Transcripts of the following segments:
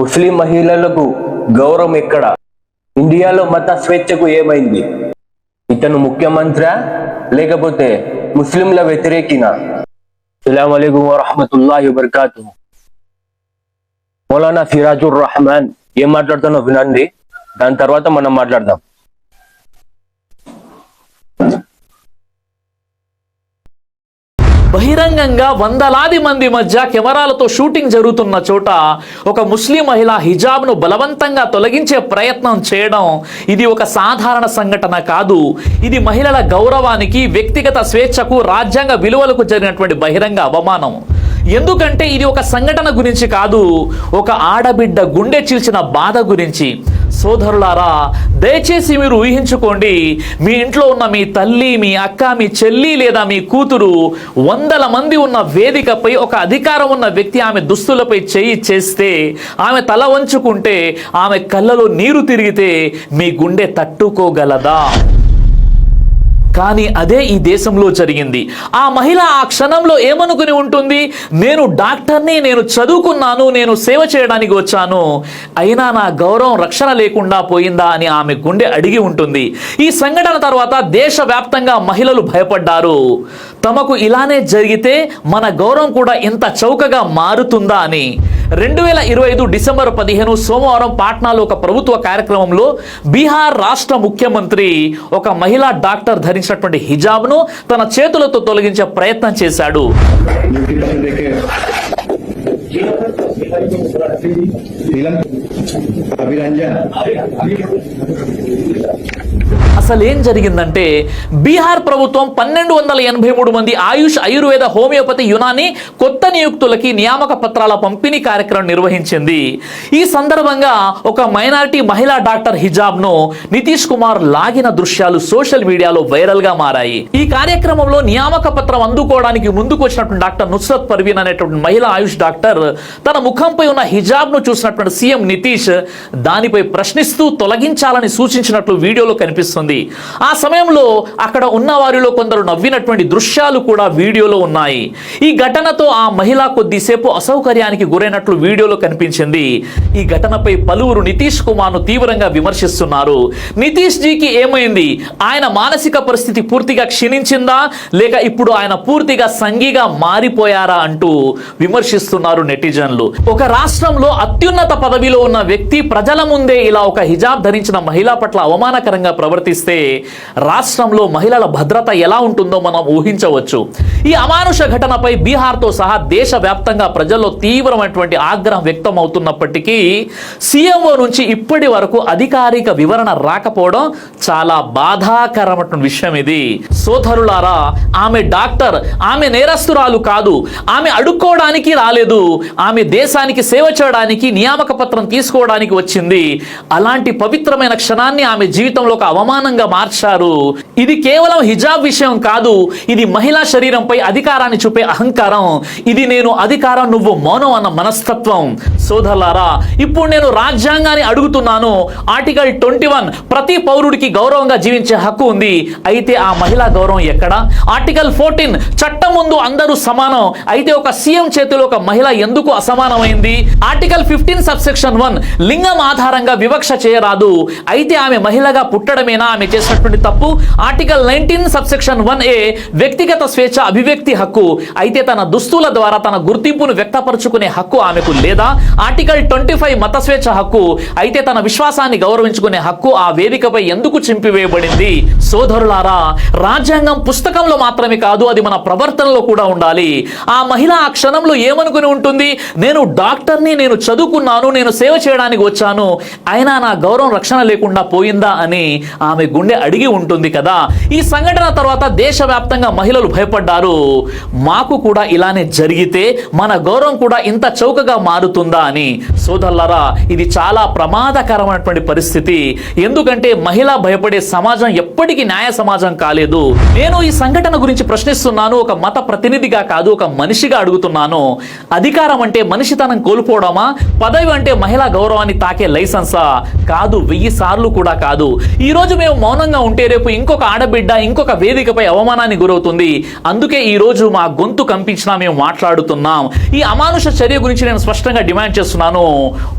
ముస్లిం మహిళలకు గౌరవం ఎక్కడ? ఇండియాలో మత స్వేచ్ఛకు ఏమైంది? ఇతను ముఖ్యమంత్రి? లేకపోతే ముస్లింల వ్యతిరేకిన? అస్సలాము అలైకుం వరహమతుల్లాహి వబర్కాతు మౌలానా సిరాజుర్ రహమాన్ ఏం మాట్లాడుతానో వినండి. దాని తర్వాత మనం మాట్లాడదాం. బహిరంగంగా వందలాది మంది మధ్య కెమెరాలతో షూటింగ్ జరుగుతున్న చోట ఒక ముస్లిం మహిళ హిజాబ్ను బలవంతంగా తొలగించే ప్రయత్నం చేయడం ఇది ఒక సాధారణ సంఘటన కాదు. ఇది మహిళల గౌరవానికి వ్యక్తిగత స్వేచ్ఛకు రాజ్యాంగ విలువలకు జరిగినటువంటి బహిరంగ అవమానం. ఎందుకంటే ఇది ఒక సంఘటన గురించి కాదు ఒక ఆడబిడ్డ గుండె చీల్చిన బాధ గురించి. సోదరులారా దయచేసి మీరు ఊహించుకోండి మీ ఇంట్లో ఉన్న మీ తల్లి మీ అక్క మీ చెల్లి లేదా మీ కూతురు వందల మంది ఉన్న వేదికపై ఒక అధికారం ఉన్న వ్యక్తి ఆమె దుస్తులపై చేయి చేస్తే ఆమె తల వంచుకుంటే ఆమె కళ్ళలో నీరు తిరిగితే మీ గుండె తట్టుకోగలదా? కానీ అదే ఈ దేశంలో జరిగింది. ఆ మహిళ ఆ క్షణంలో ఏమనుకుని ఉంటుంది? నేను డాక్టర్ని నేను చదువుకున్నాను నేను సేవ చేయడానికి వచ్చాను. అయినా నా గౌరవం రక్షణ లేకుండా పోయిందా అని ఆమె గుండె అడిగి ఉంటుంది. ఈ సంఘటన తర్వాత దేశవ్యాప్తంగా మహిళలు భయపడ్డారు. తమకు ఇలానే జరిగితే మన గౌరవం కూడా ఇంత చౌకగా మారుతుందా అని. రెండు వేల ఇరవై ఐదు డిసెంబర్ పదిహేను సోమవారం పాట్నాలో ఒక ప్రభుత్వ కార్యక్రమంలో బీహార్ రాష్ట్ర ముఖ్యమంత్రి ఒక మహిళా డాక్టర్ ధరించినటువంటి హిజాబ్ను తన చేతులతో తొలగించే ప్రయత్నం చేశాడు. అభిరంజన్ అసలు ఏం జరిగిందంటే బీహార్ ప్రభుత్వం పన్నెండు వందల ఎనభై మూడు మంది ఆయుష్ ఆయుర్వేద హోమియోపతి యునాని కొత్త నియుక్తులకి నియామక పత్రాల పంపిణీ కార్యక్రమం నిర్వహించింది. ఈ సందర్భంగా ఒక మైనారిటీ మహిళా డాక్టర్ హిజాబ్ను నితీష్ కుమార్ లాగిన దృశ్యాలు సోషల్ మీడియాలో వైరల్గా మారాయి. ఈ కార్యక్రమంలో నియామక పత్రం అందుకోవడానికి ముందుకు వచ్చినటువంటి డాక్టర్ నుస్రత్ పర్వీన్ అనేటువంటి మహిళా ఆయుష్ డాక్టర్ తన ముఖంపై ఉన్న హిజాబ్ను చూసినటువంటి సీఎం నితీష్ దానిపై ప్రశ్నిస్తూ తొలగించాలని సూచించినట్లు వీడియోలో కనిపిస్తుంది. ఆ సమయంలో అక్కడ ఉన్న వారిలో కొందరు నవ్వినటువంటి దృశ్యాలు కూడా వీడియోలో ఉన్నాయి. ఈ ఘటనతో ఆ మహిళ కొద్దిసేపు అసౌకర్యానికి గురైనట్లు వీడియోలో కనిపించింది. ఈ ఘటనపై పలువురు నితీష్ కుమార్ను తీవ్రంగా విమర్శిస్తున్నారు. నితీష్ జీకి ఏమైంది? ఆయన మానసిక పరిస్థితి పూర్తిగా క్షీణించిందా? లేక ఇప్పుడు ఆయన పూర్తిగా సంఘీగా మారిపోయారా అంటూ విమర్శిస్తున్నారు నెటిజన్లు. ఒక రాష్ట్రంలో అత్యున్నత పదవిలో ఉన్న వ్యక్తి ప్రజల ముందే ఇలా ఒక హిజాబ్ ధరించిన మహిళ పట్ల అవమానకరంగా ప్రవర్తి ప్రవర్తిస్తే రాష్ట్రంలో మహిళల భద్రత ఎలా ఉంటుందో మనం ఊహించవచ్చు. ఈ అమానుష ఘటనపై బీహార్తో సహా దేశవ్యాప్తంగా ప్రజల్లో తీవ్రమైనటువంటి ఆగ్రహం వ్యక్తం అవుతున్నప్పటికీ సీఎంఓ నుంచి ఇప్పటి వరకు అధికారిక వివరణ రాకపోవడం చాలా బాధాకరమైన విషయం ఇది. సోదరులారా ఆమె డాక్టర్ ఆమె నేరస్తురాలు కాదు. ఆమె అడుక్కోవడానికి రాలేదు. ఆమె దేశానికి సేవ చేయడానికి నియామక పత్రం తీసుకోవడానికి వచ్చింది. అలాంటి పవిత్రమైన క్షణాన్ని ఆమె జీవితంలో ఒక అవమానం అవమానంగా మార్చారు. ఇది కేవలం హిజాబ్ విషయం కాదు ఇది మహిళా శరీరంపై అధికారాన్ని చూపే అహంకారం. ఇది నేను అధికారం నువ్వు మౌనం అన్న మనస్తత్వం. సోదరులారా ఇప్పుడు నేను రాజ్యాంగాన్ని అడుగుతున్నాను. ఆర్టికల్ ట్వంటీ వన్ ప్రతి పౌరుడికి గౌరవంగా జీవించే హక్కు ఉంది. అయితే ఆ మహిళా గౌరవం ఎక్కడ? ఆర్టికల్ ఫోర్టీన్ చట్టం ముందు అందరూ సమానం. అయితే ఒక సీఎం చేతిలో ఒక మహిళ ఎందుకు అసమానమైంది? ఆర్టికల్ ఫిఫ్టీన్ సబ్సెక్షన్ వన్ లింగం ఆధారంగా వివక్ష చేయరాదు. అయితే ఆమె మహిళగా పుట్టడమేనా? ఆమె చేసినటువంటి తప్పు. Article nineteen subsection one A వ్యక్తిగత స్వేచ్ఛ అభివ్యక్తి హక్కు. అయితే తన దుస్తుల ద్వారా తన గుర్తింపును వ్యక్తపరచుకునే హక్కు ఆమెకు లేదా? ఆర్టికల్ ట్వంటీ ఫైవ్ మత స్వేచ్ఛ హక్కు. అయితే తన విశ్వాసాన్ని గౌరవించుకునే హక్కు ఆ వేదికపై ఎందుకు చింపివేయబడింది? సోదరులారా రాజ్యాంగం పుస్తకంలో మాత్రమే కాదు అది మన ప్రవర్తనలో కూడా ఉండాలి. ఆ మహిళ ఆ క్షణంలో ఏమనుకుని ఉంటుంది? నేను డాక్టర్ని నేను చదువుకున్నాను నేను సేవ చేయడానికి వచ్చాను. అయినా నా గౌరవం రక్షణ లేకుండా పోయిందా అని ఆమె గుండె అడిగి ఉంటుంది కదా. ఈ సంఘటన తర్వాత దేశవ్యాప్తంగా మహిళలు భయపడ్డారు. మాకు కూడా ఇలానే జరిగితే మన గౌరవం కూడా ఇంత చౌకగా మారుతుందా అని. సోదల్లారా ఇది చాలా ప్రమాదకరమైనటువంటి పరిస్థితి. ఎందుకంటే మహిళ భయపడే సమాజం ఎప్పటికీ న్యాయ సమాజం కాలేదు. నేను ఈ సంఘటన గురించి ప్రశ్నిస్తున్నాను. ఒక మత ప్రతినిధిగా కాదు ఒక మనిషిగా అడుగుతున్నాను. అధికారం అంటే మనిషితనం కోల్పోవడమా? పదవి అంటే మహిళా గౌరవాన్ని తాకే లైసెన్సా? కాదు వెయ్యి సార్లు కూడా కాదు. ఈ రోజు మేము మేము మౌనంగా ఉంటే రేపు ఇంకొక ఆడబిడ్డ ఇంకొక వేదికపై అవమానాన్ని గురవుతుంది. అందుకే ఈ రోజు మా గొంతు కంపించినా మేము మాట్లాడుతున్నాం. ఈ అమానుష చర్య గురించి నేను స్పష్టంగా డిమాండ్ చేస్తున్నాను.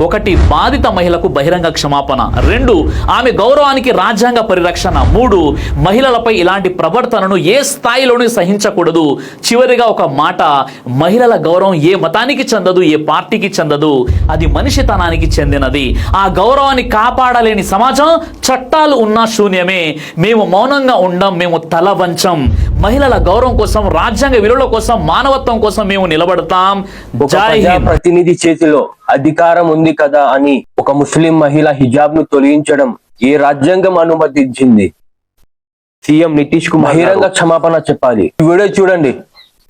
ఒకటి బాధిత మహిళకు బహిరంగ క్షమాపణ. రెండు ఆమె గౌరవానికి రాజ్యాంగ పరిరక్షణ. మూడు మహిళలపై ఇలాంటి ప్రవర్తనను ఏ స్థాయిలోనూ సహించకూడదు. చివరిగా ఒక మాట మహిళల గౌరవం ఏ మతానికి చెందదు ఏ పార్టీకి చెందదు. అది మనిషితనానికి చెందినది. ఆ గౌరవాన్ని కాపాడలేని సమాజం చట్టాలు ఉన్నా శూన్యమే. మేము మౌనంగా ఉండం మేము తల వంచం. మహిళల గౌరవం కోసం రాజ్యాంగ విలువల కోసం మానవత్వం కోసం మేము నిలబడతాం. ఒక జై హింద్. ప్రతినిధి చేతిలో అధికారం ఉంది కదా అని ఒక ముస్లిం మహిళ హిజాబ్ను తొలగించడం ఏ రాజ్యాంగం అనుమతించింది? సీఎం నితీష్ కుమార్ బహిరంగ క్షమాపణ చెప్పాలి. ఈ వీడియో చూడండి.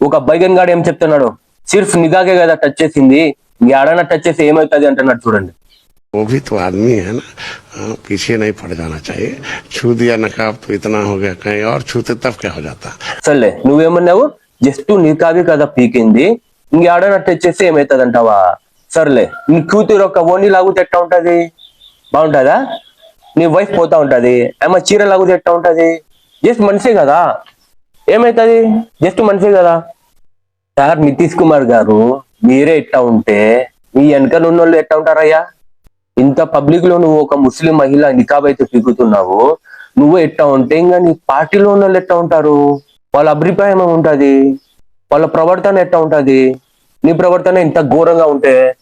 ఒక బైగన్ గాడు ఏం చెప్తున్నాడు? సిర్ఫ్ నిగాకే కదా టచ్ చేసింది. ఇంకేడైనా టచ్ చేసి ఏమవుతుంది అంటున్నాడు చూడండి. वो भी तो आदमी है ना हाँ, पीछे नहीं पड़ जाना चाहिए छू दिया नकाब तो इतना हो गया कहीं और छूते तब क्या हो जाता సర్లే నువ్వేమన్నావు జస్ట్ నికాబి కదా పీకింది ఇంకేడైనా టచ్ చేస్తే ఏమవుతుంది అంటావా సర్లే నీ కూతురు ఒక ఓని లాగుతే ఎట్లా ఉంటది బాగుంటదా నీ వైఫ్ పోతా ఉంటది ఏమో చీర లాగుతే ఎట్లా ఉంటది జస్ట్ మనిషే కదా ఏమైతుంది జస్ట్ మనిషే కదా సార్ నితీష్ కుమార్ గారు మీరే ఎట్లా ఉంటే మీ వెనక ఉన్న వాళ్ళు ఎట్లా ఉంటారయ్యా ఇంత పబ్లిక్లో నువ్వు ఒక ముస్లిం మహిళ నికాబ్ అయితే పీకుతున్నావు నువ్వు ఎట్టా ఉంటే ఇంకా నీ పార్టీలో ఉన్న వాళ్ళు ఎట్టా ఉంటారు? వాళ్ళ అభిప్రాయం ఏముంటది? వాళ్ళ ప్రవర్తన ఎట్టా ఉంటది? నీ ప్రవర్తన ఇంత ఘోరంగా ఉంటే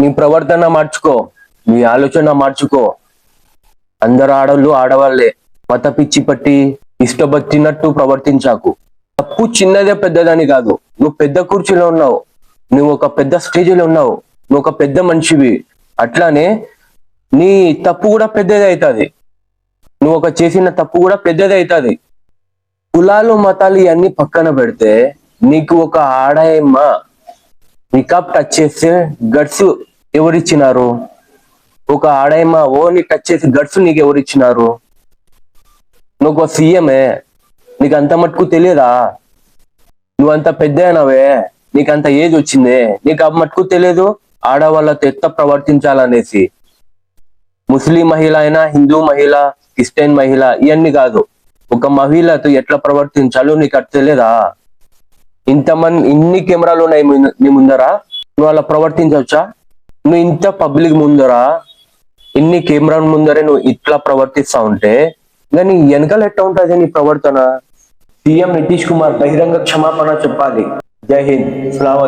నీ ప్రవర్తన మార్చుకో నీ ఆలోచన మార్చుకో. అందరు ఆడవాళ్ళు ఆడవాళ్ళే మత పిచ్చి పట్టి ఇష్టపచ్చినట్టు ప్రవర్తించాకు. తప్పు చిన్నదే పెద్దదని కాదు. నువ్వు పెద్ద కుర్చీలో ఉన్నావు. నువ్వు ఒక పెద్ద స్టేజ్లో ఉన్నావు. నువ్వు ఒక పెద్ద మనిషివి. అట్లానే నీ తప్పు కూడా పెద్దది అవుతుంది నువ్వు ఒక చేసిన తప్పు కూడా పెద్దది అవుతుంది కులాలు మతాలు ఇవన్నీ పక్కన పెడితే నీకు ఒక ఆడాయమ్మ నికాబ్ టచ్ చేస్తే గట్స్ ఎవరిచ్చినారు? ఒక ఆడాయమ్మ ఓ నీ టచ్ చేసి గట్స్ నీకు ఎవరిచ్చినారు? నువ్వు ఒక సీఎమే నీకు అంత మటుకు తెలియదా? నువ్వు అంత పెద్ద అయినవే? నీకు అంత ఏజ్ వచ్చిందే? నీకు ఆ మటుకు తెలియదు? ఆడవాళ్ళతో ఎట్లా ప్రవర్తించాలనేసి. ముస్లిం మహిళ అయినా హిందూ మహిళ క్రిస్టియన్ మహిళ ఇవన్నీ కాదు. ఒక మహిళతో ఎట్లా ప్రవర్తించాలో నీకు అట్లా తెలియదా ఇంతమంది ఇన్ని కెమెరాలు ఉన్నాయి నీ ముందర. నువ్వు అలా ప్రవర్తించవచ్చా? నువ్వు ఇంత పబ్లిక్ ముందరా? ఇన్ని కెమెరాల ముందరే నువ్వు ఇట్లా ప్రవర్తిస్తా ఉంటే కానీ వెనకాల ఎట్లా ఉంటుంది నీ ప్రవర్తన? సీఎం నితీష్ కుమార్ బహిరంగ క్షమాపణ చెప్పాలి. జై హింద్. అస్సలాము